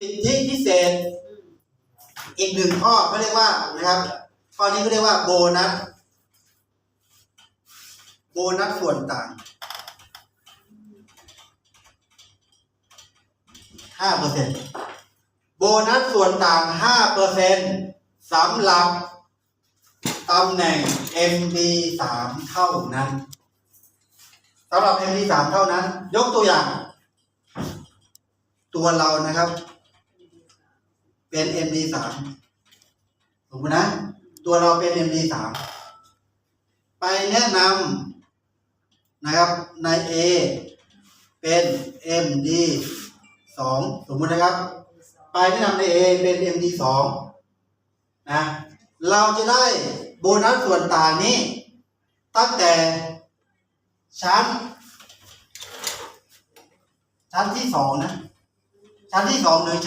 สิทธิพิเศษ อีกหนึ่งข้อก็เรียกว่านะครับข้อนี้ก็เรียกว่าโบนัสโบนัสส่วนต่างห้าเปอร์เซ็นโบนัสส่วนต่างห้าเปอร์เซ็นสำหรับตำแหน่ง MD สามเท่านั้นสำหรับ MD สามเท่านั้น ยกตัวอย่าง ตัวเรานะครับ เป็น MD สามถูกไหมนะ ตัวเราเป็น MD สามไปแนะนำนะครับนาย A เป็น MD สองสมมตินะครับ ไปแนะนำใน A เป็น MD สองนะเราจะได้โบนัสส่วนต่างนี้ ตั้งแต่ชั้น ชั้นที่สองนะ ชั้นที่สองหรือ